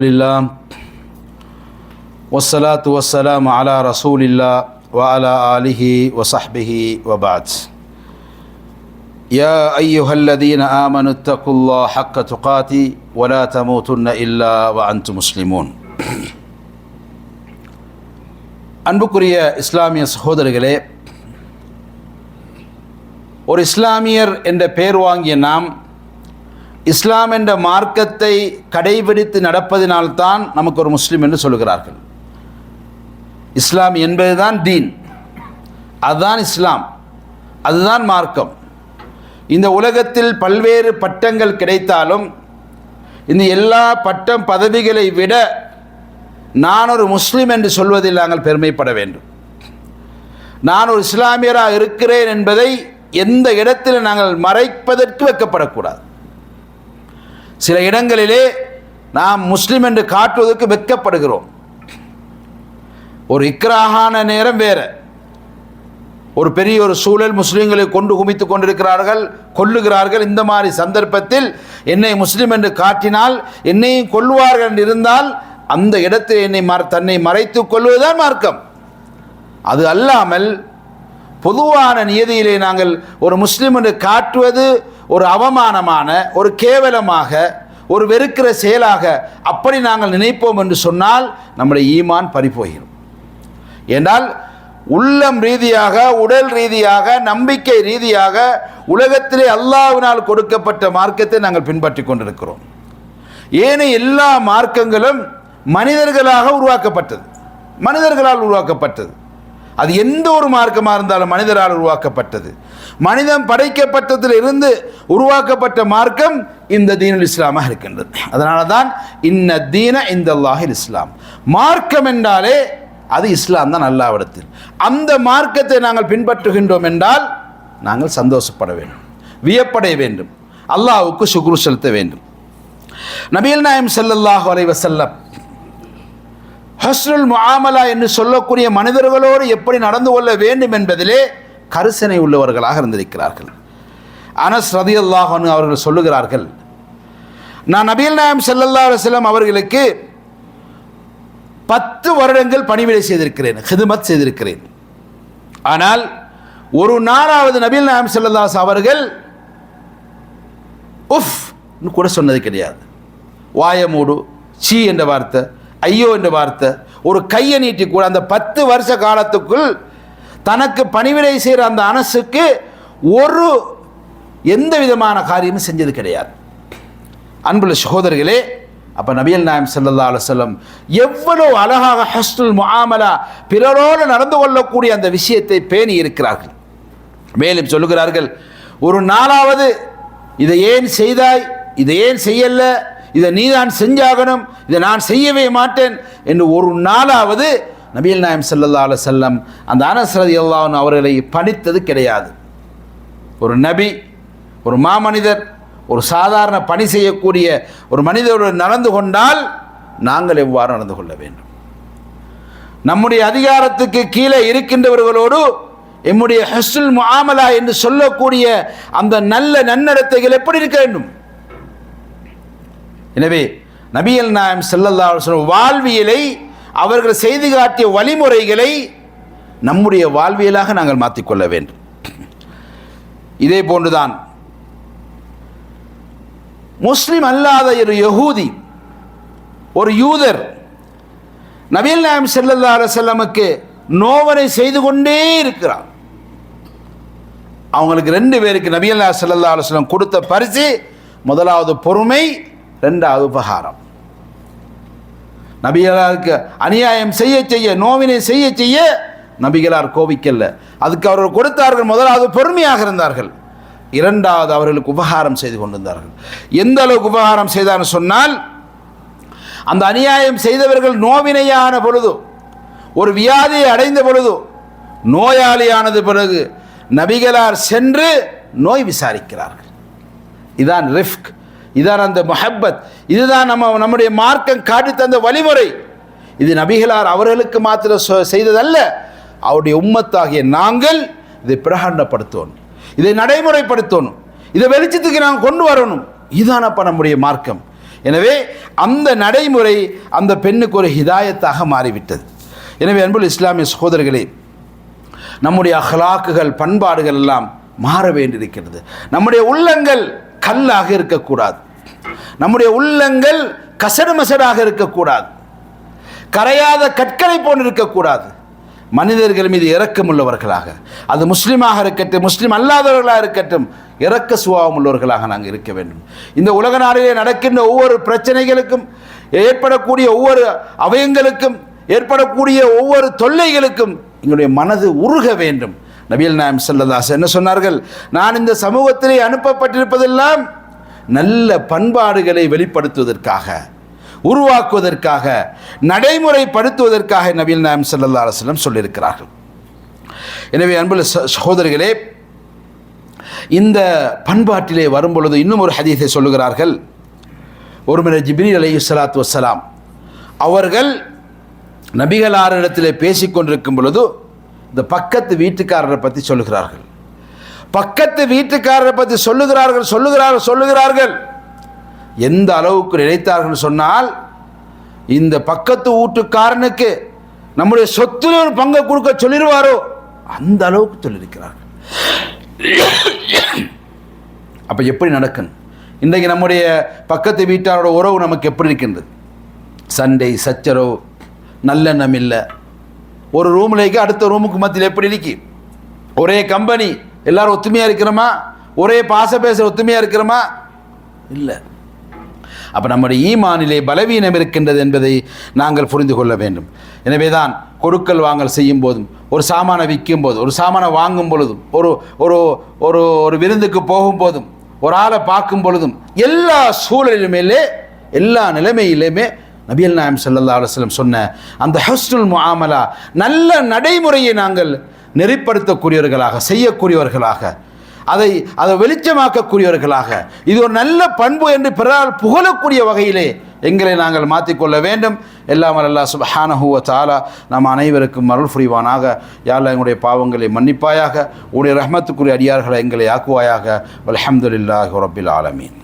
لله والصلاة والسلام على رسول الله وعلى آله وصحبه وبعد يا أيها الذين آمنوا اتقوا الله حق تقاته ولا تموتن إلا وأنتم مسلمون அன்புக்குரிய இஸ்லாமிய சகோதரர்களே ஒரு இஸ்லாமியர் என்ற பெயர் வாங்கிய நாம் இஸ்லாம் என்ற மார்க்கத்தை கடைபிடித்து நடப்பதினால்தான் நமக்கு ஒரு முஸ்லீம் என்று சொல்கிறார்கள் இஸ்லாம் என்பதுதான் தீன். அதுதான் இஸ்லாம். அதுதான் மார்க்கம். இந்த உலகத்தில் பல்வேறு பட்டங்கள் கிடைத்தாலும் இந்த எல்லா பட்டம் பதவிகளை விட நான் ஒரு முஸ்லீம் என்று சொல்வதில் நாங்கள் பெருமைப்பட வேண்டும். நான் ஒரு இஸ்லாமியராக இருக்கிறேன் என்பதை எந்த இடத்தில் நாங்கள் மறைப்பதற்கு வைக்கப்படக்கூடாது. சில இடங்களிலே நாம் முஸ்லீம் என்று காட்டுவதற்கு வெட்கப்படுகிறோம். ஒரு இக்ராகான நேரம் வேற. ஒரு பெரிய ஒரு சூழல் முஸ்லீம்களை கொண்டு குமித்து கொண்டிருக்கிறார்கள் கொல்லுகிறார்கள். இந்த மாதிரி சந்தர்ப்பத்தில் என்னை முஸ்லீம் என்று காட்டினால் என்னையும் கொல்லுவார்கள் என்று இருந்தால் அந்த இடத்தில் என்னை மற தன்னை மறைத்துக் கொள்வதுதான் மார்க்கம். அது அல்லாமல் பொதுவான நியதியிலே நாங்கள் ஒரு முஸ்லீம் என்று காட்டுவது ஒரு அவமானமான ஒரு கேவலமாக ஒரு வெறுக்கிற செயலாக அப்படி நாங்கள் நினைப்போம் என்று சொன்னால் நம்முடைய ஈமான் பறிப்போகிறோம் என்றால் உள்ளம் ரீதியாக உடல் ரீதியாக நம்பிக்கை ரீதியாக உலகத்திலே அல்லாவினால் கொடுக்கப்பட்ட மார்க்கத்தை நாங்கள் பின்பற்றி கொண்டிருக்கிறோம். ஏனைய எல்லா மார்க்கங்களும் மனிதர்களாக உருவாக்கப்பட்டது. மனிதர்களால் உருவாக்கப்பட்டது. அது எந்த ஒரு மார்க்கமாக இருந்தாலும் மனிதரால் உருவாக்கப்பட்டது. மனிதன் படைக்கப்பட்டதில் இருந்து உருவாக்கப்பட்ட மார்க்கம் இந்த தீனுல் இஸ்லாமாக இருக்கின்றது. அதனால தான் இன்ன தீன இந்த அல்லாஹில் இஸ்லாம். மார்க்கம் என்றாலே அது இஸ்லாம் தான் அல்லாவிடத்தில். அந்த மார்க்கத்தை நாங்கள் பின்பற்றுகின்றோம் என்றால் நாங்கள் சந்தோஷப்பட வேண்டும். வியப்படைய வேண்டும். அல்லாவுக்கு சுக்ரு செலுத்த வேண்டும். நபீல் நாயம் செல்லல்லாஹ் அலைவசல்லம் ஹஸ்ருல் முஆமலா என்று சொல்லக்கூடிய மனிதர்களோடு எப்படி நடந்து கொள்ள வேண்டும் என்பதிலே கரிசனை உள்ளவர்களாக இருந்திருக்கிறார்கள். அனஸ் ரதி அல்லாஹன் அவர்கள் சொல்லுகிறார்கள் நான் நபீல் நாயம் செல்லல்லா அலைஹி அவர்களுக்கு பத்து வருடங்கள் பணிவிடை செய்திருக்கிறேன் ஹிதுமத் செய்திருக்கிறேன். ஆனால் ஒரு நாளாவது நபீல் நாயம் செல்லல்லாஸ் அவர்கள் உஃப் கூட சொன்னது கிடையாது. வாயமூடு சி சீ என்ற வார்த்தை ஐயோ என்று வார்த்தை ஒரு கையை நீட்டி கூட அந்த பத்து வருஷ காலத்துக்குள் தனக்கு பணிவிடை செய்கிற அந்த அனசுக்கு ஒரு எந்த விதமான காரியமும் செஞ்சது கிடையாது. அன்புள்ள சகோதரர்களே அப்போ நபியல் நாயம் சல்லா அலுவலம் எவ்வளோ எவ்வளவு அழகாக ஹஸ்னுல் முஆமலா பிறரோடு நடந்து கொள்ளக்கூடிய அந்த விஷயத்தை பேணி இருக்கிறார்கள். மேலும் சொல்லுகிறார்கள் ஒரு நாளாவது இதை ஏன் செய்தாய்? இதை ஏன் செய்யல? இதை நீதான் செஞ்சாகணும் இதை நான் செய்யவே மாட்டேன் என்று ஒரு நாளாவது நபியல் நாயம் ஸல்லல்லாஹு அலைஹி செல்லம் அந்த அனசரதி ரலியல்லாஹு அவர்களை பணித்தது கிடையாது. ஒரு நபி ஒரு மாமனிதர் ஒரு சாதாரண பணி செய்யக்கூடிய ஒரு மனிதரோடு நடந்து கொண்டால் நாங்கள் எவ்வாறு நடந்து கொள்ள வேண்டும்? நம்முடைய அதிகாரத்துக்கு கீழே இருக்கின்றவர்களோடு எம்முடைய ஹஸ்னுல் முஆமலா என்று சொல்லக்கூடிய அந்த நல்ல நன்னடத்தைகள் எப்படி இருக்க வேண்டும்? எனவே நபியல் நாயம் செல்லல்லா வாழ்வியலை அவர்கள் செய்து காட்டிய வழிமுறைகளை நம்முடைய வாழ்வியலாக நாங்கள் மாற்றிக்கொள்ள வேண்டும். இதே போன்றுதான் முஸ்லிம் அல்லாத ஒரு யகூதி ஒரு யூதர் நபீல் நாயம் செல்லல்லா செல்லமுக்கு நோவனை செய்து கொண்டே இருக்கிறார் அவங்களுக்கு ரெண்டு பேருக்கு நபியல்லா நாயம் செல்லம் கொடுத்த பரிசு முதலாவது பொறுமை ரெண்டாவது உபகாரம். நபிகளாருக்கு அநியாயம் செய்ய செய்ய நோவினை செய்ய செய்ய நபிகளார் கோபிக்கல்ல அதுக்கு அவர்கள் கொடுத்தார்கள் முதலாவது பொறுமையாக இருந்தார்கள். இரண்டாவது அவர்களுக்கு உபகாரம் செய்து கொண்டிருந்தார்கள். எந்த அளவுக்கு உபகாரம் செய்தார் சொன்னால் அந்த அநியாயம் செய்தவர்கள் நோவினையான பொழுது ஒரு வியாதியை அடைந்த பொழுது நோயாளியானது பிறகு நபிகளார் சென்று நோய் விசாரிக்கிறார்கள். இதான் ரிஃப்க். இதான் அந்த மொஹப்பத். இதுதான் நம்ம நம்முடைய மார்க்கம் காட்டி தந்த வழிமுறை. இது நபிகளார் அவர்களுக்கு மாத்திர செய்ததல்ல. அவருடைய உம்மத்தாகிய நாங்கள் இதை பிரகடனப்படுத்தணும் இதை நடைமுறைப்படுத்தணும். இதை வெளிச்சத்துக்கு நாங்கள் கொண்டு வரணும். இதுதானப்பா நம்முடைய மார்க்கம். எனவே அந்த நடைமுறை அந்த பெண்ணுக்கு ஒரு ஹிதாயத்தாக மாறிவிட்டது. எனவே அன்புல் இஸ்லாமிய சகோதரர்களே நம்முடைய அஹ்லாக்குகள் பண்பாடுகள் எல்லாம் மாற வேண்டியிருக்கிறது. நம்முடைய உள்ளங்கள் கல்லாக இருக்கக்கூடாது. நம்முடைய உள்ளங்கள் கசடு மசடாக இருக்கக்கூடாது. கரையாத கற்களை போன்று இருக்கக்கூடாது. மனிதர்கள் மீது இறக்கம் உள்ளவர்களாக அது முஸ்லீமாக இருக்கட்டும் முஸ்லீம் அல்லாதவர்களாக இருக்கட்டும் இறக்க சுபாவம் உள்ளவர்களாக நாங்கள் இருக்க வேண்டும். இந்த உலக நாளிலே நடக்கின்ற ஒவ்வொரு பிரச்சனைகளுக்கும் ஏற்படக்கூடிய ஒவ்வொரு அவயங்களுக்கும் ஏற்படக்கூடிய ஒவ்வொரு தொல்லைகளுக்கும் எங்களுடைய மனது உருக வேண்டும். நபியல் நாயம் செல்லதாஸ் என்ன சொன்னார்கள்? நான் இந்த சமூகத்திலே அனுப்பப்பட்டிருப்பதெல்லாம் நல்ல பண்பாடுகளை வெளிப்படுத்துவதற்காக உருவாக்குவதற்காக நடைமுறைப்படுத்துவதற்காக நபியல் நாயம் செல்லல்லா அலுவலம் சொல்லியிருக்கிறார்கள். எனவே அன்புள்ள ச- சகோதரிகளே இந்த பண்பாட்டிலே வரும்பொழுது இன்னும் ஒரு ஹதீஸை சொல்லுகிறார்கள். ஒருமுறை ஜிப்ரீல் அலி சலாத் வசலாம் அவர்கள் நபிகளாரிடத்தில் பேசிக்கொண்டிருக்கும் பொழுது இந்த பக்கத்து வீட்டுக்காரரை பற்றி சொல்லுகிறார்கள். பக்கத்து வீட்டுக்காரரை பற்றி சொல்லுகிறார்கள் சொல்லுகிறார்கள் சொல்லுகிறார்கள். எந்த அளவுக்கு நினைத்தார்கள் சொன்னால் இந்த பக்கத்து வீட்டுக்காரனுக்கு நம்முடைய சொத்துல ஒரு பங்கை கொடுக்க சொல்லிடுவாரோ? அந்த அளவுக்கு சொல்லியிருக்கிறார்கள். அப்போ எப்படி நடக்கணும்? இன்றைக்கு நம்முடைய பக்கத்து வீட்டாரோட உறவு நமக்கு எப்படி இருக்கின்றது? சண்டை சச்சரவு நல்லெண்ணம் இல்லை. ஒரு ரூம்லேக்கு அடுத்த ரூமுக்கு மத்தியில் எப்படி இருக்கு? ஒரே கம்பெனி எல்லாரும் ஒத்துமையாக இருக்கிறோமா? ஒரே பாச பேச ஒத்துமையாக இருக்கிறோமா? இல்லை. அப்போ நம்முடைய ஈமானிலே பலவீனம் இருக்கின்றது என்பதை நாங்கள் புரிந்து கொள்ள வேண்டும். எனவே தான் கொடுக்கல் வாங்கல் செய்யும் போதும் ஒரு சாமானை விற்கும் போதும் ஒரு சாமானை வாங்கும் பொழுதும் ஒரு ஒரு ஒரு ஒரு விருந்துக்கு போகும் போதும் ஒரு ஆளை பார்க்கும் பொழுதும் எல்லா சூழலிலுமே எல்லா நிலைமையிலுமே நபியல் நாயம் சல்லா அலுவலம் சொன்ன அந்த ஹஸ்னுல் முஆமலா நல்ல நடைமுறையை நாங்கள் நெறிப்படுத்தக்கூடியவர்களாக செய்யக்கூடியவர்களாக அதை அதை வெளிச்சமாக்கக்கூடியவர்களாக இது ஒரு நல்ல பண்பு என்று பிறரால் புகழக்கூடிய வகையிலே எங்களை நாங்கள் மாற்றிக்கொள்ள வேண்டும். எல்லாம் அல்லா சுபஹானஹு தாலா நம் அனைவருக்கும் அருள் புரிவானாக. யாரில் எங்களுடைய பாவங்களை மன்னிப்பாயாக. உடைய ரஹமத்துக்குரிய அடியார்களை எங்களை ஆக்குவாயாக. அல்ஹம்துலில்லாஹி ரபில் ஆலமீன்.